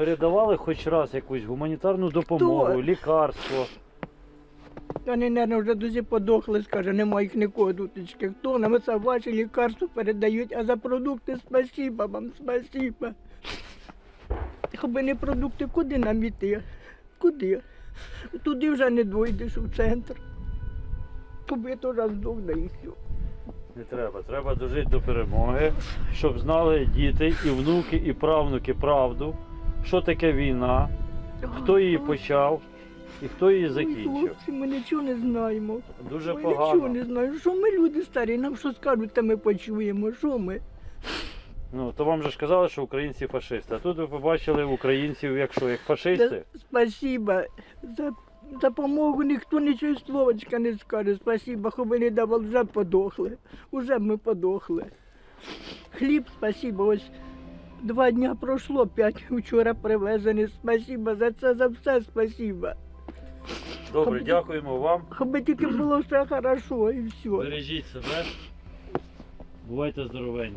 передавали хоч раз якусь гуманітарну допомогу, Хто? лікарство. Вони, мабуть, вже дуже подохли, скаже, нема їх нікого дутечки. Хто нам це ваші лікарства передають, а за продукти спасіба вам, спасіба. Хоби не продукти, куди нам іти? Куди? Туди вже не дойдеш у центр. Коби то раз здохне і все. Не треба, треба дожити до перемоги, щоб знали діти, і внуки, і правнуки правду, що таке війна, хто її почав і хто її Ой, закінчив. Хлопці, ми нічого не знаємо. Дуже Ой, нічого погано. не знаємо. Що ми люди старі, нам що скажуть, та ми почуємо. Що ми? Ну, то вам же ж казали, що українці фашисти. А тут ви побачили українців, як що, як фашисти. Да, спасибо. За допомогу ніхто нічого словочка не скаже. Спасибо, хоби не давали, вже подохли. Уже ми подохли. Хліб, спасибо, ось два дня пройшло, п'ять вчора привезені. Спасіба за це, за все спасіба. Добре, дякуємо вам. Хоби тільки було все хорошо і все. Бережіть себе. Бувайте здоровенькі.